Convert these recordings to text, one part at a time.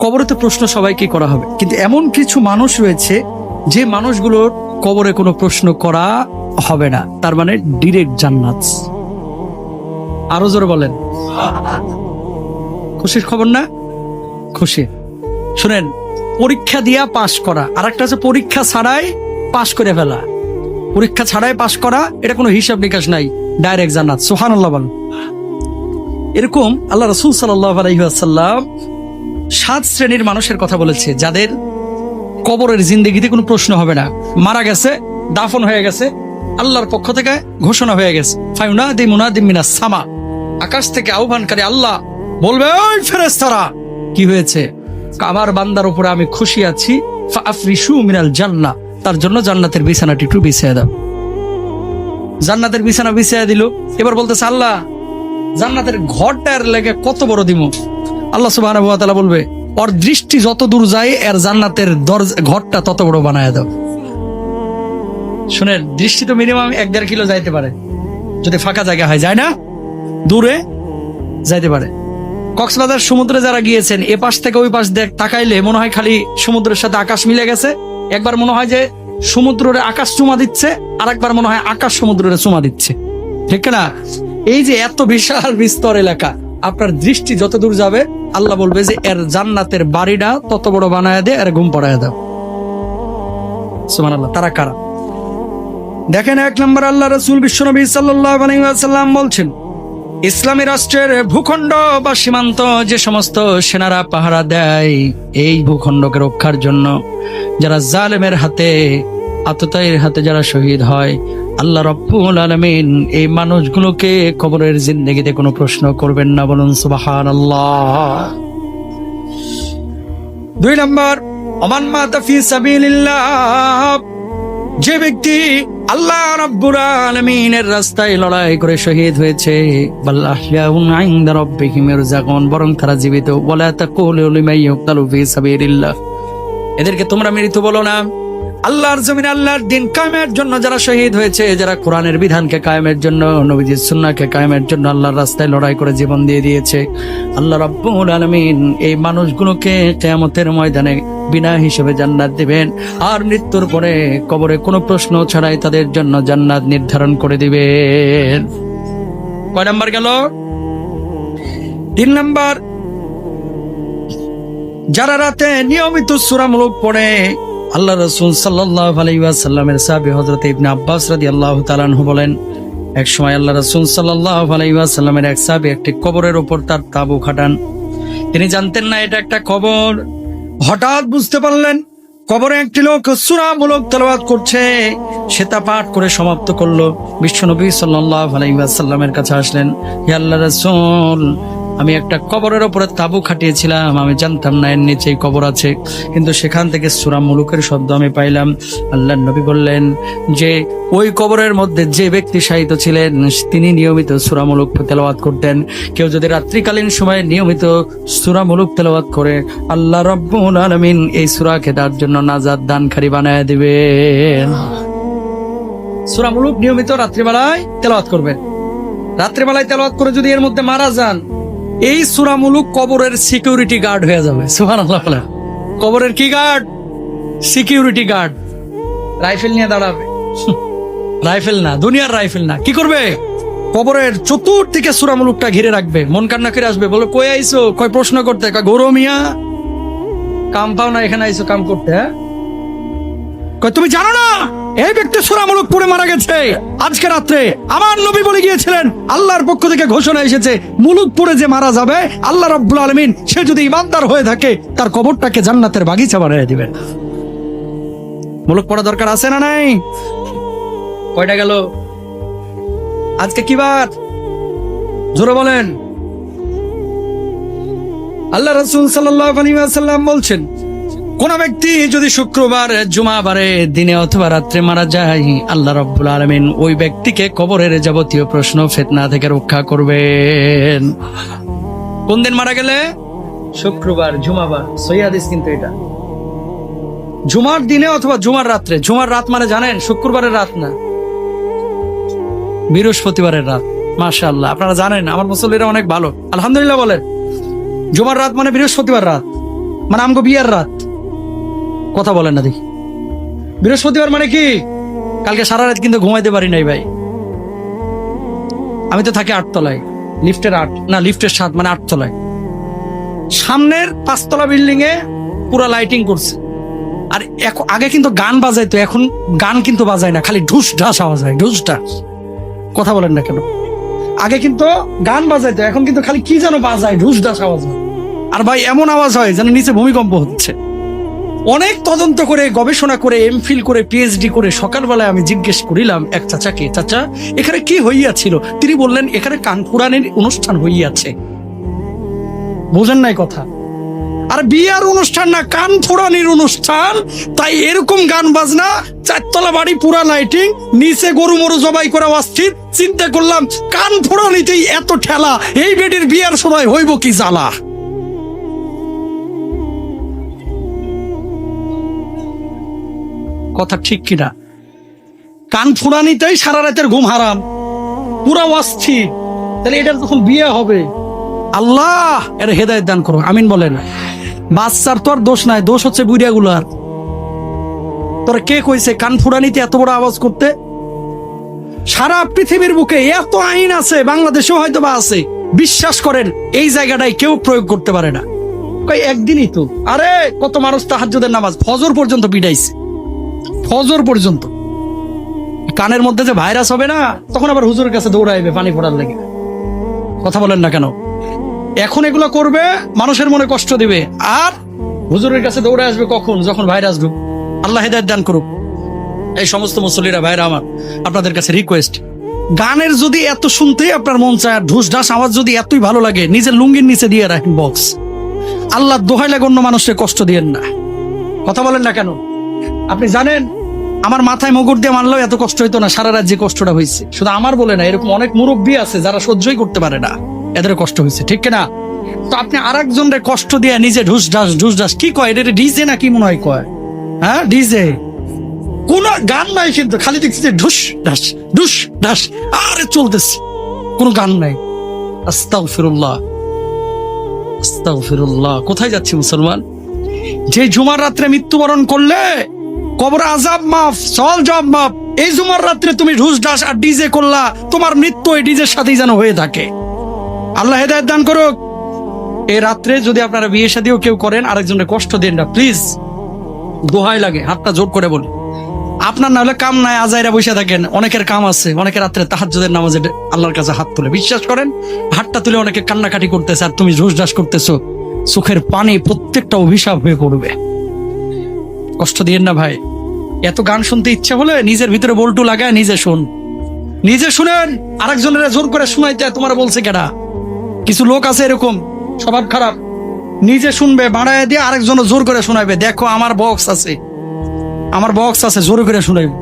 কবরেতে প্রশ্ন সবাইকে করা হবে? কিন্তু এমন কিছু মানুষ রয়েছে যে মানুষগুলোর কবরে কোনো প্রশ্ন করা হবে না। তার মানে ডিরেক্ট জান্নাত। আরও জোরে বলেন। খুশির খবর না? খুশি। শুনেন, পরীক্ষা দিয়া পাশ করা। আর একটা হচ্ছে পরীক্ষা ছাড়াই পাশ করে ফেলা। পরীক্ষা ছাড়াই পাশ করা, এটা কোনো হিসাব নিকাশ নাই। ডাইরেক্ট জান্নাত। সোহান আল্লাহ এরকম আল্লাহ রসুল সাল্লাহ আলহিহাসাল্লাম সাত শ্রেণির মানুষের কথা বলেছে, যাদের কবরের জিন্দগিতে কোনো প্রশ্ন হবে না। মারা গেছে, দাফন হয়ে গেছে, আল্লাহর পক্ষ থেকে ঘোষণা হয়ে গেছে। সামা। আকাশ থেকে আহ্বানকারী আল্লাহ বলবে, ওই ফেরেশতারা, কি হয়েছে? আমার বান্দার উপরে আমি খুশি আছি। মিনাল জান্নাহ। তার জন্য জান্নাতের বিছানাটি একটু বিছিয়ে দাও। জান্নাতের বিছানা বিছিয়ে দিল। এবার বলতেছে, আল্লাহ, জান্নাতের ঘরটার লেগে কত বড় দিমু আল্লাহ তাআলা বলবে, ওর দৃষ্টি যত দূর যায়, এর জান্নাতের দরজা, ঘরটা তত বড় বানায় দাও। শুনেন, দৃষ্টি তো মিনিমাম এক দেড় কিলো যাইতে পারে। যদি ফাঁকা জায়গা হয়, যায় না? দূরে যাইতে পারে। কক্সবাজার সমুদ্রে যারা গিয়েছেন, এ পাশ থেকে ওই পাশ দেখ তাকাইলে মনে হয় খালি সমুদ্রের সাথে আকাশ মিলে গেছে। একবার মনে হয় যে সমুদ্রের আকাশ চুমা দিচ্ছে আর একবার মনে হয় আকাশ সমুদ্রের চুমা দিচ্ছে। ঠিক না? এই যে এত বিশাল বিস্তর এলাকা আপনার দৃষ্টি যত দূর যাবে, আল্লাহ বলবে যে, এর জান্নাতের বাড়িটা তত বড় বানায় দে, এর ঘুম পড়ায় দাও। সুমান তারা কারা? দেখেন এক নম্বর আল্লাহ রসুল বিশ্বনবী সাল্লাম বলছেন, ইসলামী রাষ্ট্রের ভূখণ্ড বা সীমান্ত যে সমস্ত সেনারা পাহারা দেয়, এই ভূখণ্ডকে রক্ষার জন্য যারা জালেমের হাতে আততায়ীর হাতে যারা শহীদ হয়, আল্লাহ রব্বুল আলমিন এই মানুষগুলোকে কবরের জিন্দগিতে কোনো প্রশ্ন করবেন না বলুন সুবাহান আল্লাহ দুই নম্বর অমান মাতাফি সাবিলিল্লাহ। যে ব্যক্তি আল্লাহ রাব্বুল আলামিনের রাস্তায় লড়াই করে শহীদ হয়েছে বরং তারা জীবিত। বলে ফি সাবিলিল্লাহ। এদেরকে তোমরা মৃত বলো না। আল্লাহর জমিন আল্লাহর দিন কায়েমের জন্য যারা শহীদ হয়েছে, যারা কোরআনের বিধানকে কায়েমের জন্য, নবীজির সুন্নাহকে কায়েমের জন্য আল্লাহর রাস্তায় লড়াই করে জীবন দিয়ে দিয়েছে। আল্লাহ রাব্বুল আলমিন এই মানুষগুলোকে কিয়ামতের ময়দানে বিনা হিসেবে জান্নাত দিবেন। আর মৃত্যুর পরে কবরে কোনো প্রশ্ন ছাড়াই তাদের জন্য জান্নাত নির্ধারণ করে দিবেন। কয় নাম্বার গেল? তিন নাম্বার, যারা রাতে নিয়মিত সুরামূলক পড়ে আল্লাহ রসুল সাল্লাহ আলাইসাল্লামের সাহাবি হজরত ইবনে আব্বাস রাদি আল্লাহ তালানহু বলেন, এক সময় আল্লাহ রসুল সাল্লাহ আলাইসাল্লামের এক সাহাবি একটি কবরের ওপর তার তাবু খাটান। তিনি জানতেন না এটা একটা কবর। হঠাৎ বুঝতে পারলেন, কবরে একটি লোক সুরামূলক তেলাওয়াত করছে। সে তা পাঠ করে সমাপ্ত করল। বিশ্ব বিশ্বনবী সাল্লাহ আলাইসাল্লামের কাছে আসলেন, হে আল্লাহ রসুল আমি একটা কবরের ওপরে তাবু খাটিয়েছিলাম, আমি জানতাম না এর নিচেই কবর আছে। কিন্তু সেখান থেকে সুরা মুলুকের শব্দ আমি পাইলাম। আল্লাহ নবী বললেন যে, ওই কবরের মধ্যে যে ব্যক্তি শায়িত ছিলেন, তিনি নিয়মিত সুরা মুলুক তেলাওয়াত করতেন। কেউ যদি রাত্রিকালীন সময়ে নিয়মিত সুরা মুলুক তেলাওয়াত করে, আল্লাহ রব্বুল আলমিন এই সুরাকে তার জন্য নাজাদ দানকারী বানায় দিবে। সুরা মুলুক নিয়মিত রাত্রিবেলায় তেলাওয়াত করবেন। রাত্রিবেলায় তেলাওয়াত করে যদি এর মধ্যে মারা যান এই সুরামুলুক কবরের সিকিউরিটি গার্ড হয়ে যাবে। সুহান কবরের কি গার্ড সিকিউরিটি গার্ড রাইফেল নিয়ে দাঁড়াবে। রাইফেল না দুনিয়ার রাইফেল না। কি করবে? কবরের চতুর্দিকে সুরামুলুকটা ঘিরে রাখবে। মন কান্না করে আসবে বলে কই আইসো কয় প্রশ্ন করতে? কয় গৌরব মিয়া কাম পাও না এখানে আইসো কাম করতে হ্যাঁ? কয়, তুমি জানো না? এই ব্যক্তি সুরামূলক পড়ে মারা গেছে। আজকে রাত্রে আমার নবী বলে গিয়েছিলেন, আল্লাহর পক্ষ থেকে ঘোষণা এসেছে, মুলুক পড়ে যে মারা যাবে, আল্লাহ রব্বুল আলমিন, সে যদি ইমানদার হয়ে থাকে, তার কবরটাকে জান্নাতের বাগিচা বানিয়ে দিবেন মুলুক পড়া দরকার আছে না নাই? কয়টা গেল? আজকে কি বার? জোরে বলেন। আল্লাহ রসুল সাল্লাম বলছেন কোন ব্যক্তি যদি শুক্রবার জুমাবারে দিনে অথবা রাত্রে মারা যায় আল্লাহ রব্বুল আলমিন ওই ব্যক্তিকে কবরের যাবতীয় প্রশ্ন ফেতনা থেকে রক্ষা করবেন। কোন দিন মারা গেলে? শুক্রবার জুমাবার। সৈয়াদিস কিন্তু এটা। জুমার দিনে অথবা জুমার রাত্রে? জুমার রাত মানে জানেন শুক্রবারের রাত না। বৃহস্পতিবারের রাত। মাশা আল্লাহ আপনারা জানেন আমার মুসল্লিরা অনেক ভালো। আলহামদুলিল্লাহ বলেন। জুমার রাত মানে বৃহস্পতিবার রাত। মানে আমগো বিয়ার রাত। কথা বলেন না দেখি। বৃহস্পতিবার মানে কি? কালকে সারা রাত কিন্তু ঘুমাইতে পারি নাই ভাই। আমি তো থাকি আটতলায় লিফটের আট না, লিফটের সাত মানে আটতলায় সামনের পাঁচতলা বিল্ডিং এ পুরো লাইটিং করছে। আর এখন আগে কিন্তু গান বাজাইতো, এখন গান কিন্তু বাজায় না, খালি ঢুস ঢাস আওয়াজ হয়, ঢুস ঢাস। কথা বলেন না কেন? আগে কিন্তু গান বাজাইতো, এখন কিন্তু খালি কি যেন বাজায়, ঢুস ঢাস আওয়াজ হয়। আর ভাই এমন আওয়াজ হয় যেন নিচে ভূমিকম্প হচ্ছে। অনেক তদন্ত করে, গবেষণা করে এমফিল করে পিএইচডি করে সকালবেলায় আমি জিজ্ঞেস করিলাম এক চাচাকে, চাচা, এখানে কি হইয়াছিল? তিনি বললেন, এখানে কান পুরাণের অনুষ্ঠান হইয়াছে। বোঝেন নাই কথা। আর বিয়ার অনুষ্ঠান না কান ফোড়ানির অনুষ্ঠান। তাই এরকম গান বাজনা, চারতলা বাড়ি, পুরা লাইটিং নিচে গরু মরু জবাই করা অস্থির। চিন্তা করলাম কান ফোড়ানিতেই এত ঠেলা, এই বেটির বিয়ার সময় হইব কি জ্বালা? কথা ঠিক কিনা? কান ফুরানিতেই সারা রাতের ঘুম হারাম। পুরা অস্থির। তাহলে এটার যখন বিয়ে হবে। আল্লাহ, এর হেদায়ত দান করো আমিন বলেন। বাচ্চার তো আর দোষ নাই। দোষ হচ্ছে বুড়িয়াগুলার। তোর কে কইছে কান ফুরানিতে এত বড় আওয়াজ করতে? সারা পৃথিবীর বুকে এত আইন আছে, বাংলাদেশেও হয়তো বা আছে। বিশ্বাস করেন, এই জায়গাটায় কেউ প্রয়োগ করতে পারে না। একদিনই তো। আরে, কত মানুষ তাহাজ্জুদের নামাজ, ফজর পর্যন্ত পিটাইছে। ফজর পর্যন্ত। কানের মধ্যে যে ভাইরাস হবে না, তখন আবার হুজুরের কাছে দৌড়াইবে পানি ফোড়ার লেগে। কথা বলেন না কেন? এখন এগুলো করবে, মানুষের মনে কষ্ট দিবে। আর হুজুরের কাছে দৌড়ে আসবে কখন? যখন ভাইরাস ঢুক। আল্লাহ হেদায়ত দান করুক। এই সমস্ত মুসল্লিরা, ভাইরা আমার, আপনাদের কাছে রিকোয়েস্ট গানের যদি এত শুনতে আপনার মন চায়, আর ঢুস ঢাস আওয়াজ যদি এতই ভালো লাগে, নিজের লুঙ্গির নিচে দিয়ে রাখেন বক্স আল্লাহ দোহাই লাগে অন্য মানুষকে কষ্ট দিয়েন না। কথা বলেন না কেন? আপনি জানেন আমার মাথায় মগুর দিয়ে মারলেও এত কষ্ট হইতো না, সারা রাত যে কষ্টটা হয়েছে শুধু আমার বলে না, এরকম অনেক মুরব্বী আছে যারা সহ্যই করতে পারে না। এদের কষ্ট হয়েছে ঠিক না তো আপনি আর একজনের কষ্ট দিয়ে নিজে ঢুস ঢাস ঢুস ঢাস, কি কয়? এটা ডিজে না কি মনে হয় কয়? হ্যাঁ ডিজে? কোন গান নাই কিন্তু, খালি দেখছি যে ঢুস ঢাস ঢুস ঢাস, আরে চলতেছে। কোনো গান নাই। ফিরুল্লাহ ফিরুল্লাহ কোথায় যাচ্ছি মুসলমান? যে জুমার রাত্রে মৃত্যুবরণ করলে কবর আজাব মাফ সল জব মাফ। এই জুমার রাত্রে তুমি ঢুস ঢাস আর ডিজে করলা, তোমার মৃত্যু এই ডিজের সাথেই যেন হয়ে থাকে। আল্লাহ হেদায়ত দান করুক। এই রাত্রে যদি আপনারা বিয়ে শাদিও কেউ করেন আরেকজনের কষ্ট দেন না, প্লিজ। দোহাই লাগে, হাতটা জোর করে বলি। আপনার না হলে কাম নাই, আজাইরা বসে থাকেন। অনেকের কাম আছে, অনেকে রাত্রে তাহাজ্জুদের নামাজে আল্লাহর কাছে হাত তুলে। বিশ্বাস করেন, হাতটা তুলে অনেকে কান্নাকাটি করতেছে আর তুমি ঢুস ঢাস করতেছো। চোখের পানি প্রত্যেকটা অভিশাপ হয়ে পড়বে। কষ্ট দিয়েন না ভাই। এত গান শুনতে ইচ্ছা হলে নিজের ভিতরে বল্টু লাগায় নিজে শুন। নিজে শুনেন, আরেকজনের জোর করে শুনাইতে তোমার বলছে কেডা? কিছু লোক আছে এরকম, স্বভাব খারাপ। নিজে শুনবে বাড়ায় দিয়ে আরেকজন জোর করে শোনাবে দেখো, আমার বক্স আছে। আমার বক্স আছে, জোর করে শুনাইবে।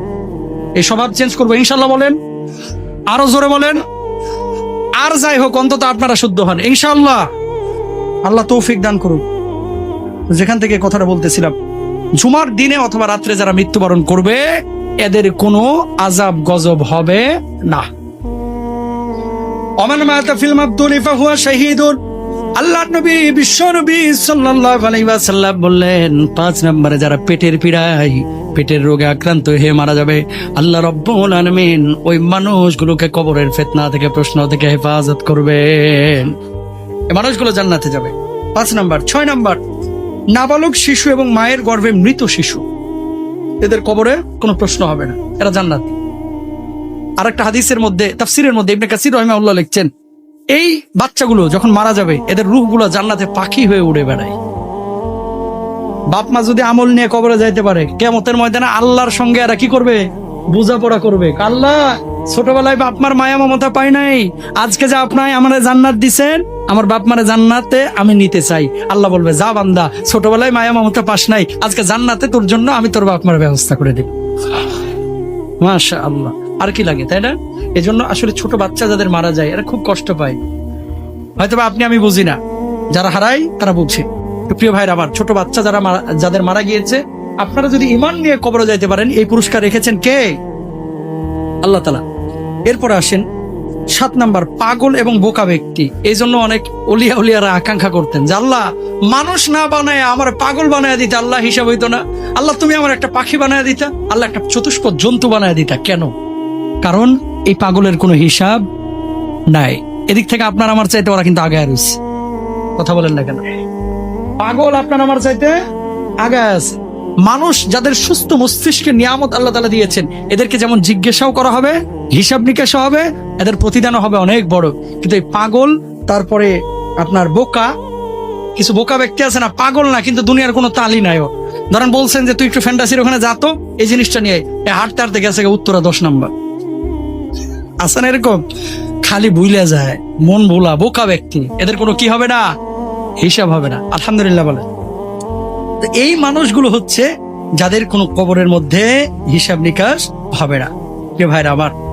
এই স্বভাব চেঞ্জ করব ইনশাল্লাহ বলেন। আরও জোরে বলেন। আর যাই হোক, অন্তত আপনারা শুদ্ধ হন। ইনশাল্লাহ আল্লাহ তৌফিক দান করুন যেখান থেকে কথাটা বলতেছিলাম। জুমার দিনে অথবা রাত্রে যারা মৃত্যুবরণ করবে, এদের কোনো আজাব গজব হবে না। অমান মাতা ফিল্ম আব্দুল ইফাহুয়া শাহিদুন। আল্লাহ নবী, বিশ্ব নবী সাল্লাল্লাহু আলাইহি ওয়াসাল্লাম বললেন, পাঁচ নম্বরে যারা পেটের পীড়ায়, পেটের রোগে আক্রান্ত হয়ে মারা যাবে, আল্লাহ রব্বুল আলামিন ওই মানুষগুলোকে কবরের ফিতনা থেকে, প্রশ্ন থেকে হেফাজত করবেন। মানুষগুলো জান্নাতে যাবে। পাঁচ নাম্বার, ছয় নাম্বার নাবালক শিশু এবং মায়ের গর্ভে মৃত শিশু। এদের কবরে কোনো প্রশ্ন হবে না। এরা জান্নাতি। আর একটা হাদিসের মধ্যে, তাফসিরের মধ্যে ইবনে কাসির রহিমাউল্লাহ লিখছেন, এই বাচ্চাগুলো যখন মারা যাবে, এদের রূহগুলো জান্নাতে পাখি হয়ে উড়ে বেড়ায়। বাপ মা যদি আমল নিয়ে কবরে যাইতে পারে কেমতের ময়দানে আল্লাহর সঙ্গে এরা কি করবে? বোঝাপড়া করবে। আল্লাহ ছোটবেলায় বাপ মার মায়া মমতা পাই নাই। আজকে যে আপনার আমার জান্নাত দিছেন, আমার বাপ মারে জান্নাতে আমি নিতে চাই। আল্লাহ বলবে, যা বান্দা, ছোটবেলায় মায়া মমতা পাস নাই, আজকে জান্নাতে তোর জন্য আমি তোর বাপ মার ব্যবস্থা করে দিব। মাশা আল্লাহ আর কি লাগে, তাই না? এজন্য আসলে ছোট বাচ্চা যাদের মারা যায়, এরা খুব কষ্ট পায়। হয়তো আপনি, আমি বুঝি না। যারা হারাই তারা বুঝে। প্রিয় ভাইরা, আমার ছোট বাচ্চা যারা যাদের মারা গিয়েছে আপনারা যদি ইমান নিয়ে কবরে যাইতে পারেন, এই পুরস্কার রেখেছেন কে? আল্লাহ তালা এরপরে আসেন সাত নাম্বার পাগল এবং বোকা ব্যক্তি। এই জন্য অনেক অলিয়া উলিয়ারা আকাঙ্ক্ষা করতেন যে, আল্লাহ, মানুষ না বানায় আমার পাগল বানায় দিতে আল্লাহ হিসাব হইতো না। আল্লাহ, তুমি আমার একটা পাখি বানায় দিতা। আল্লাহ, একটা চতুষ্পদ জন্তু বানায় দিতা। কেন? কারণ এই পাগলের কোনো হিসাব নাই। এদিক থেকে আপনার আমার চাইতে ওরা কিন্তু আগে রয়েছে। কথা বলেন না কেন? পাগল আপনার আমার চাইতে আগে আছে। মানুষ যাদের সুস্থ মস্তিষ্কের নিয়ামত আল্লাহ তালা দিয়েছেন, এদেরকে যেমন জিজ্ঞাসাও করা হবে, হিসাব নিকাশও হবে, এদের প্রতিদানও হবে অনেক বড়। কিন্তু এই পাগল, তারপরে আপনার বোকা, কিছু বোকা ব্যক্তি আছে না, পাগল না, কিন্তু দুনিয়ার কোনো তালি নাই ওর। ধরেন বলছেন যে, তুই একটু ফ্যান্টাসির ওখানে যা তো, এই জিনিসটা নিয়ে হাঁটতে হাঁটতে গেছে উত্তরা দশ নাম্বার। আছে না এরকম? খালি ভুলে যায়, মন ভোলা, বোকা ব্যক্তি। এদের কোনো কি হবে না? হিসাব হবে না। আলহামদুলিল্লাহ বলে এই মানুষগুলো হচ্ছে যাদের কোনো কবরের মধ্যে হিসাব নিকাশ হবে না। যে ভাইরা আমার?